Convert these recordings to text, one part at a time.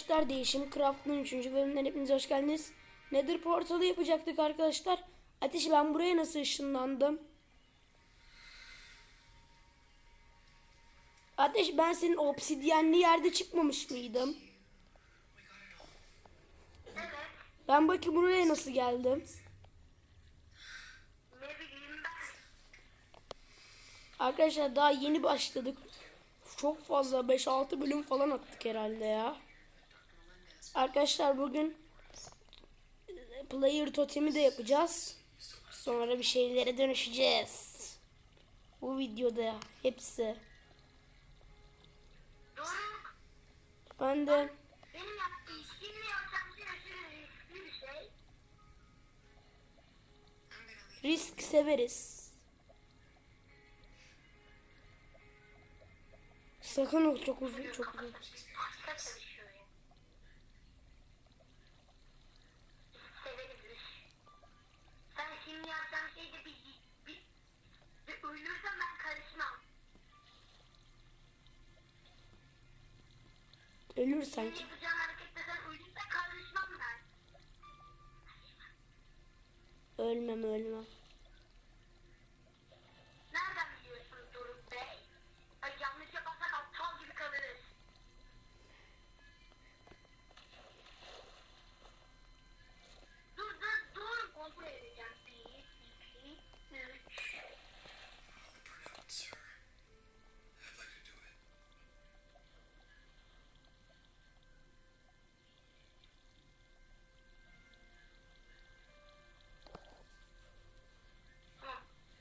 Arkadaşlar Değişim Craft'ın 3. bölümünden hepinize hoş geldiniz. Nether portalı yapacaktık arkadaşlar. Ateş ben buraya nasıl ışınlandım? Ateş ben senin obsidyenli yerde çıkmamış mıydım? Ben bakayım buraya nasıl geldim? Arkadaşlar daha yeni başladık. Çok fazla 5-6 bölüm falan attık herhalde ya. Arkadaşlar bugün e, player totemi de yapacağız. Sonra bir şeylere dönüşeceğiz. Bu videoda hepsi. Şimdi yapacağım şey şey. risk severiz. Sakın çok uzun çok uzun. Pasta çalışıyor ya. Severiz iş. Sen şimdi yapacağım şeyde bir, bir, ölürsem ben karışmam. Ölür sanki. yapacağın harekette sen ölürsen karışmam ben. Ölmem ölmem.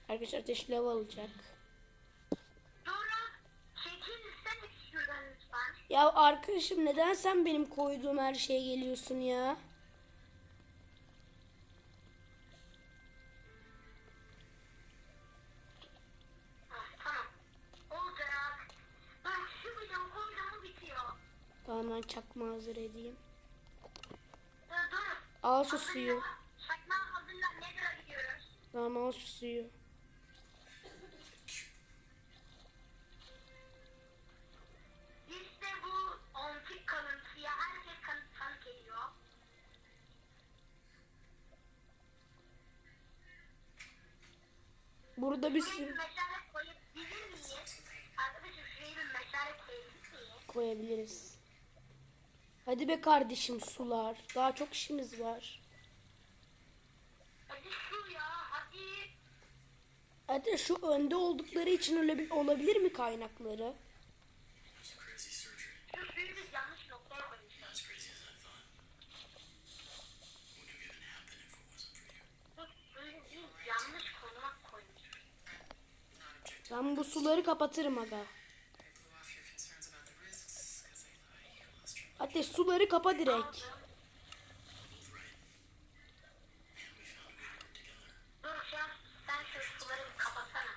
Arkadaşlar ateş level alacak. Ya arkadaşım neden sen benim koyduğum her şeye geliyorsun ya? Tamam. Ben çakma hazır edeyim. Dur dur. Al şu suyu. Çakma hazırlan. Nedir'a gidiyoruz? Tamam al şu suyu. Burada bir sürü koyabiliriz. Hadi be kardeşim sular. Daha çok işimiz var. Hadi şu ya hadi. Hadi şu önde oldukları için olabilir mi kaynakları? Ben bu suları kapatırım aga. I blew off your concerns about the risks because I thought you lost your Ateş suları kapa direkt. Aldım. both right. And we found a way to work together. Dur şu an sen şu suları bir kapatsana.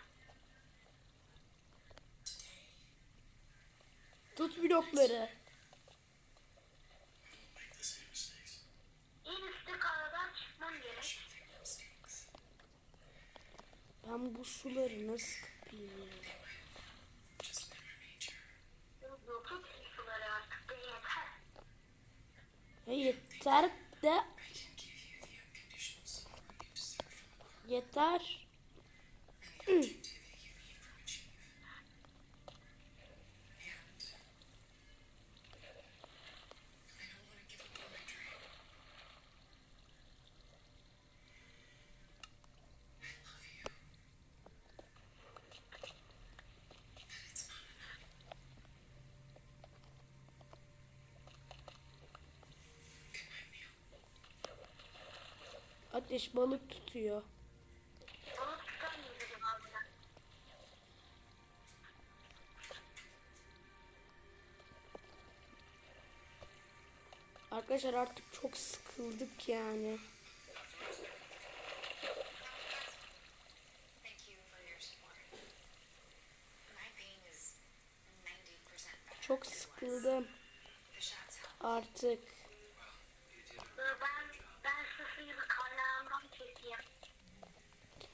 Tut blokları. We won't make the same mistakes. En üstte karadan çıkmam gerek. Shouldn't make mistakes. Ben bu suları nasıl kapayım ya? Just inner nature. Dur dur tut şu suları artık de yeter. Ya yeter de I can give you the unconditional support you deserve from the Lord yeter. Ateş balık tutuyor. Arkadaşlar artık çok sıkıldık yani. Thank you for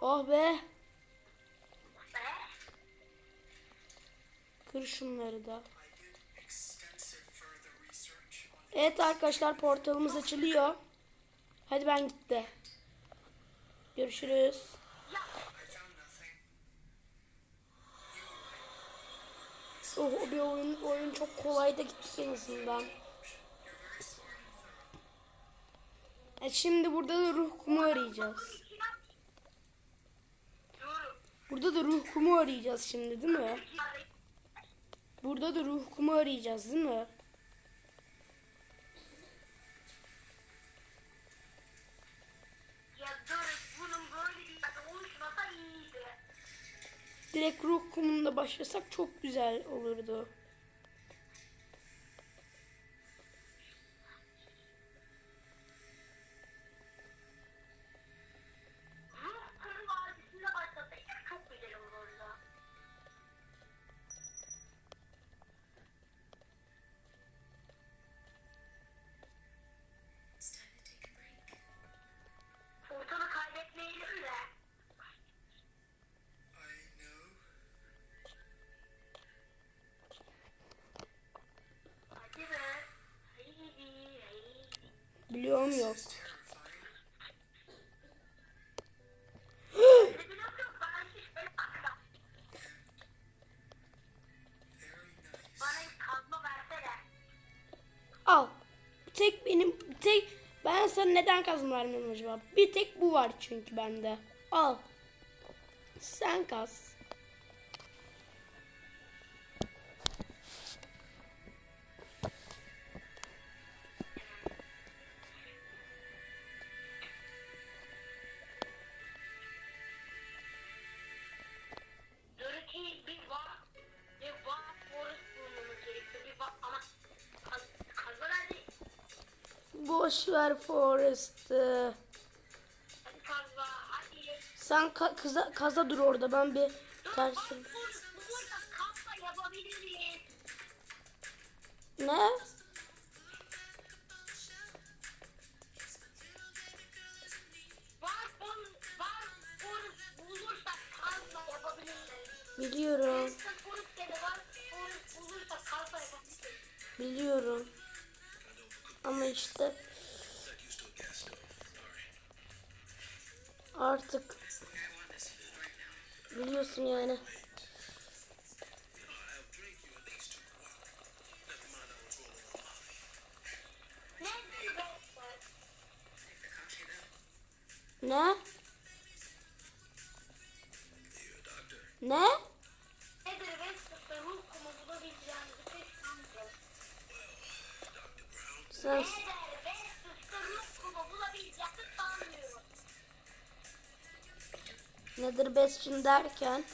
Oh be. Kır şunları da. Evet arkadaşlar portalımız açılıyor. Hadi ben gitti. Görüşürüz. Oh, bir oyun, oyun çok kolay da gitti en azından. E şimdi burada da ruh kumu arayacağız. Burada da ruh kumu arayacağız şimdi değil mi? Burada da ruh kumu arayacağız değil mi? Direkt ruh kumunda başlasak çok güzel olurdu. neden kazma vermiyorum acaba? Bir tek bu var çünkü bende. Al. Sen kaz. Summer Forest. E, sen ka kaza, kaza dur orada ben bir tersim. Ne? Biliyorum. Biliyorum. Ama işte Artık biliyorsun yani. Bastion derken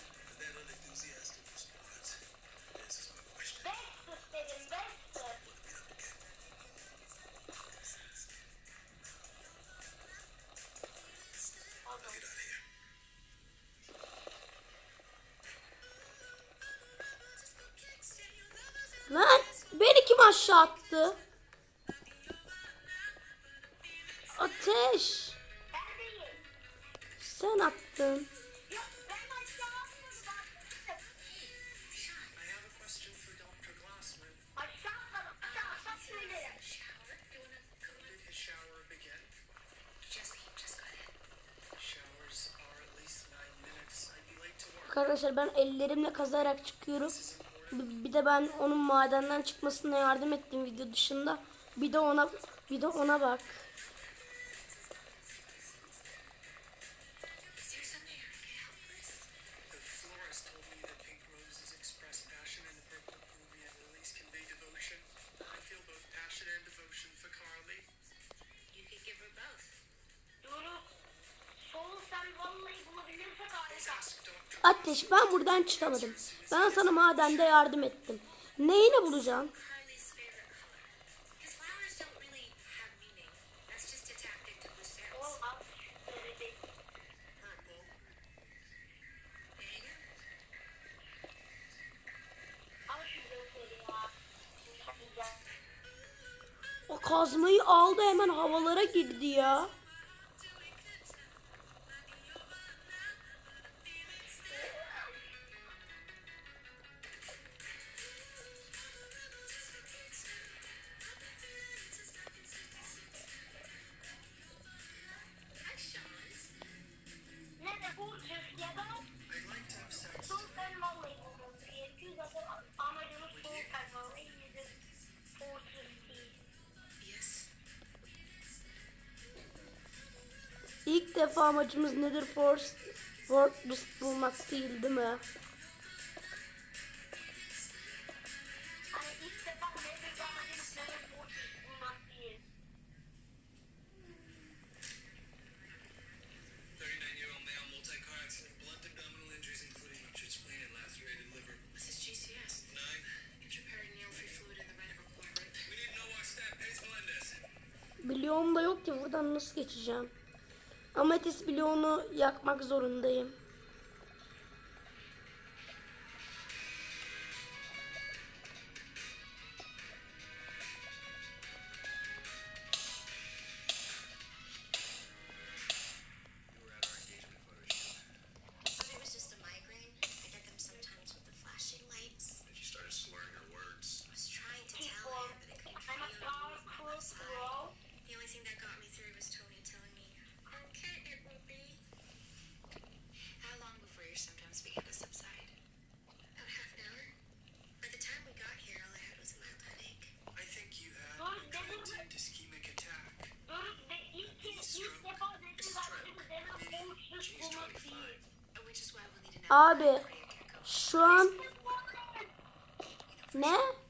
Arkadaşlar ben ellerimle kazarak çıkıyorum. Bir de ben onun madenden çıkmasına yardım ettim video dışında. Bir de ona bir de ona bak. Ateş ben buradan çıkamadım. Ben sana madende yardım ettim. Neyini bulacağım? O kazmayı aldı hemen havalara girdi ya. defa amacımız nedir? Force, Fortress bulmak değil değil mi? Biliyorum da yok ki buradan nasıl geçeceğim? Ametis bloğunu yakmak zorundayım. The only thing that got me through was Tony. okay it will be. How long before your symptoms began to subside? About half an hour. By the time we got here, all I had was a mild headache. I think you had a content ischemic attack. Stroke, a stroke, oh, Which is why we'll Abi, şu an ne?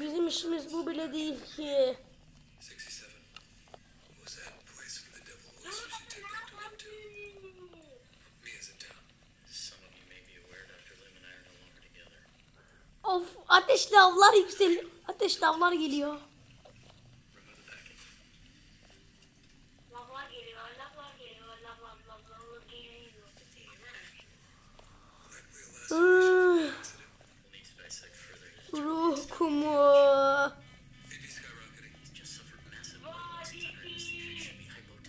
Bizim işimiz bu bile değil ki. Of ateşli avlar yüksel ateşli avlar geliyor. Iııı Ruh kumu.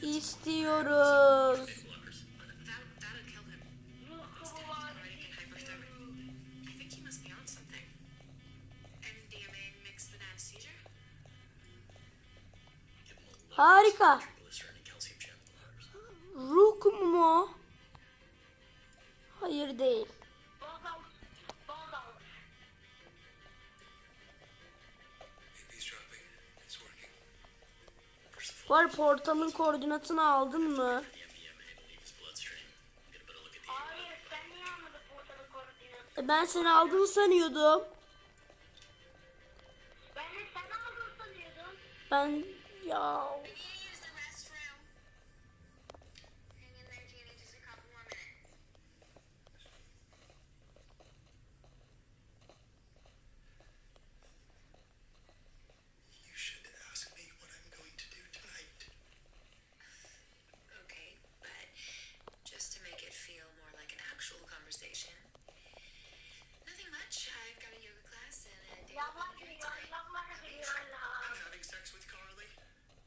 İstiyoruz. Harika. Ruh mu? Hayır değil. Var portalın koordinatını aldın mı? E ben seni aldığını sanıyordum. Ben de sen aldığını sanıyordum. Ben ya.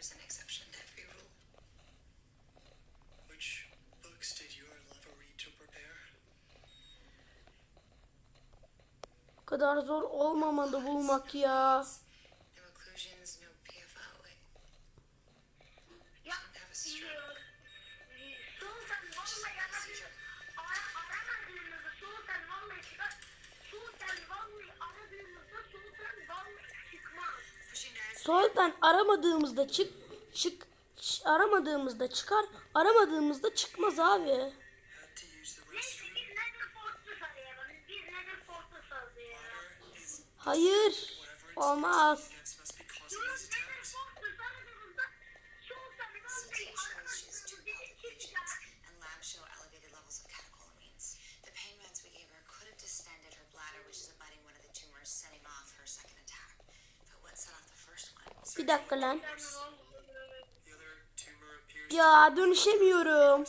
is an exception to every rule. Which books did your lover read to prepare? Bu kadar zor olmamalı bulmak ya. Sultan aramadığımızda çık çık aramadığımızda çıkar, aramadığımızda çıkmaz abi. Hayır, olmaz. Bir dakika lan. Ya dönüşemiyorum.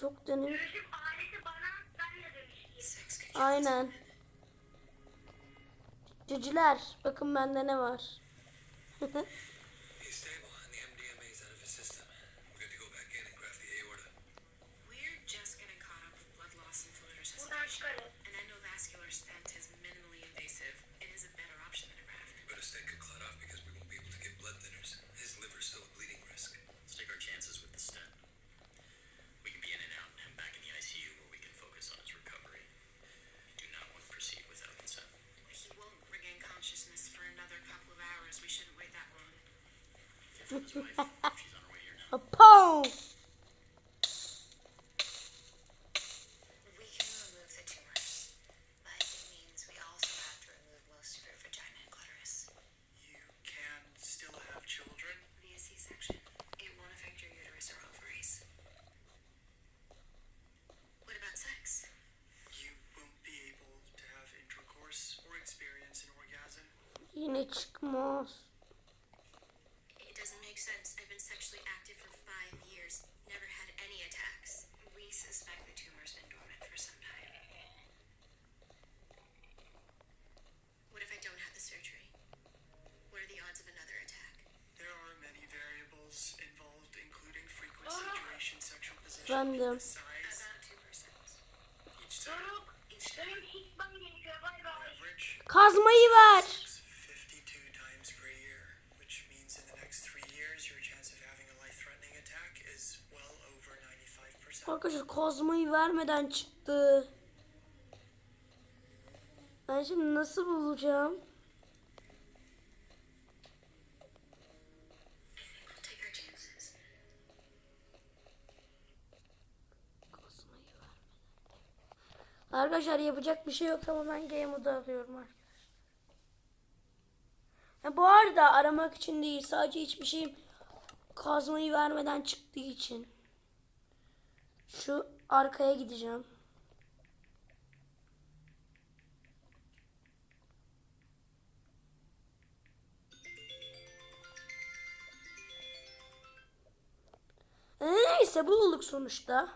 Çok dönüp. Aynen. Ciciler bakın bende ne var. A Boom! Well over 95%. Arkadaşlar kazmayı vermeden çıktı. Ben şimdi nasıl bulacağım? Arkadaşlar yapacak bir şey yok ama ben game modu alıyorum arkadaşlar. Ya bu arada aramak için değil sadece hiçbir şeyim kazmayı vermeden çıktığı için. Şu arkaya gideceğim. E, Neyse bulduk sonuçta.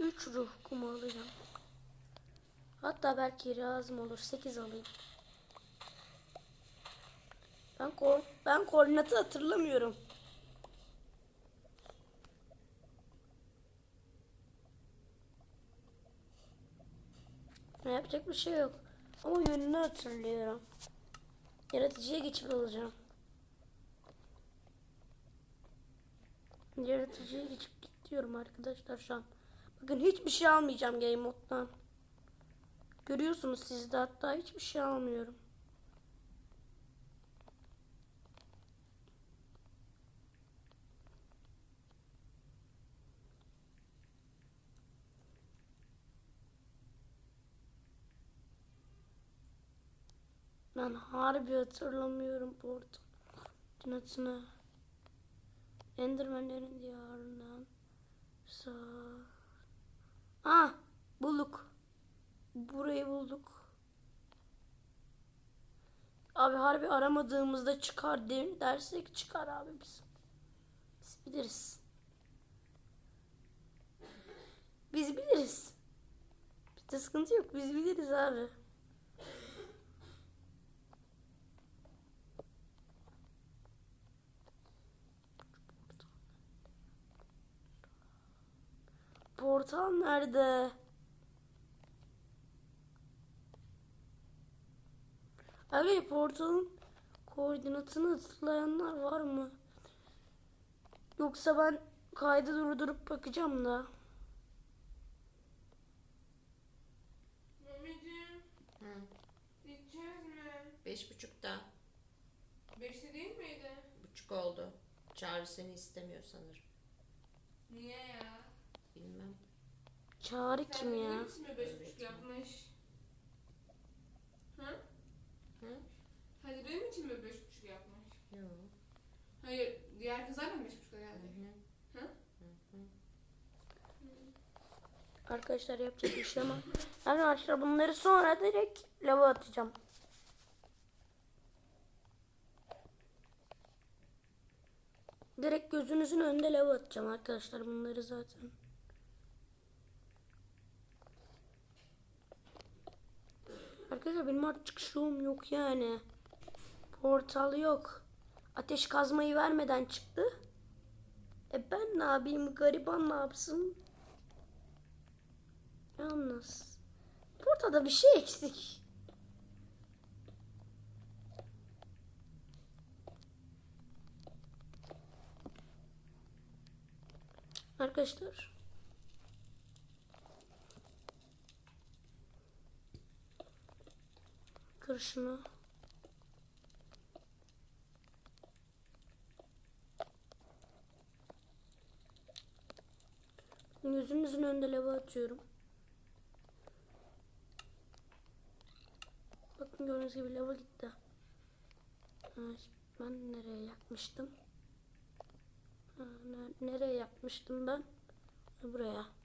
Üç ruh kumu alacağım. Hatta belki lazım olur. Sekiz alayım. Ben ko ben koordinatı hatırlamıyorum. Ne yapacak bir şey yok. Ama yönünü hatırlıyorum. Yaratıcıya geçip alacağım. Yaratıcıya geçip gidiyorum arkadaşlar şu an. Bakın hiçbir şey almayacağım game moddan. Görüyorsunuz siz de hatta hiçbir şey almıyorum. Ben harbi hatırlamıyorum portal koordinatını. Endermenlerin diyarından sağ. Ah bulduk. Burayı bulduk. Abi harbi aramadığımızda çıkar de- dersek çıkar abi biz. Biz biliriz. Biz biliriz. Bizde sıkıntı yok. Biz biliriz abi. Portal nerede? Abi portalın koordinatını hatırlayanlar var mı? Yoksa ben kaydı durdurup bakacağım da. Mamicim. Gideceğiz mi? Beş buçukta. Beşte değil miydi? Buçuk oldu. Çağrı seni istemiyor sanırım. Niye ya? Bilmem. Çağrı kim ya? Kendini beş? Hadi benim için mi beş buçuk yapmış? Yok. Hayır, diğer kızlar mı beş buçukta geldi? Hı Arkadaşlar yapacak iş şey ama arkadaşlar bunları sonra direkt lava atacağım. Direkt gözünüzün önünde lava atacağım arkadaşlar bunları zaten. Arkadaşlar benim artık çıkışım yok yani. Portal yok. Ateş kazmayı vermeden çıktı. E ben ne yapayım? Gariban ne yapsın? Yalnız. Portada bir şey eksik. Arkadaşlar. Kır şunu. Gözünüzün önünde lava atıyorum. Bakın gördüğünüz gibi lava gitti. Ben nereye ne- nereye yapmıştım ben? Buraya.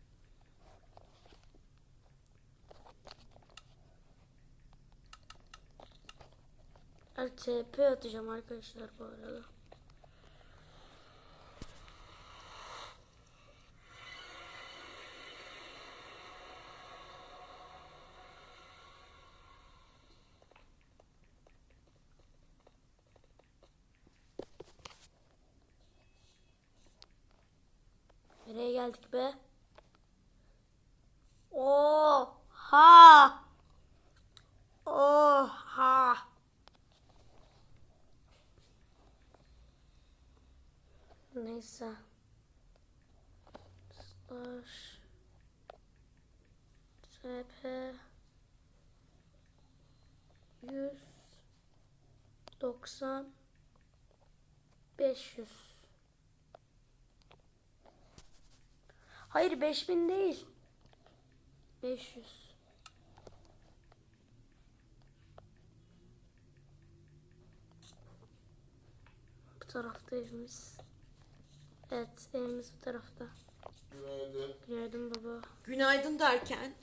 RTP atacağım arkadaşlar bu arada. Nereye geldik be? Neyse. Slash TP 190 500 Hayır 5000 değil. 500. Bu tarafta evimiz. Evet evimiz bu tarafta. Günaydın. Günaydın baba. Günaydın derken.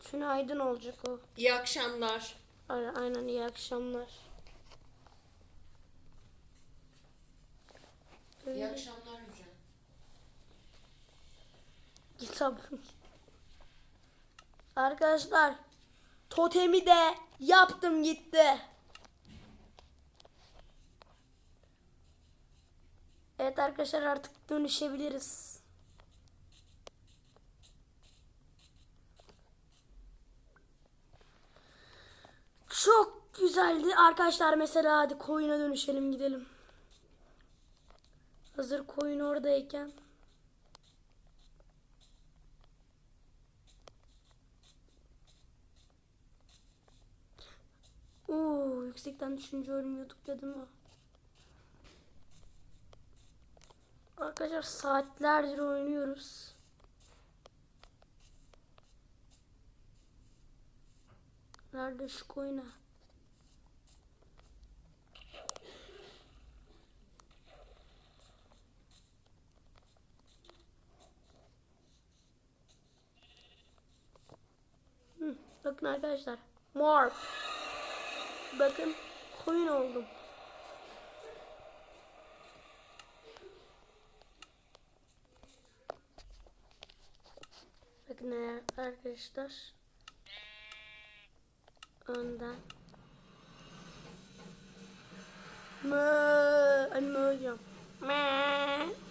Tünaydın olacak o. İyi akşamlar. Aynen, aynen iyi akşamlar. İyi akşamlar Yüce. Kitap. Arkadaşlar totemi de yaptım gitti. Evet arkadaşlar artık dönüşebiliriz. Çok güzeldi arkadaşlar mesela hadi koyuna dönüşelim gidelim. Hazır koyun oradayken. Oo, yüksekten düşünce öğreniyorduk dedim mi? Arkadaşlar saatlerdir oynuyoruz. Nerede şu koyuna? Hı, bakın arkadaşlar. Morph. Bakın koyun oldum. Eğer arkadaşlar. Önden. Mö, diyorum. Mö.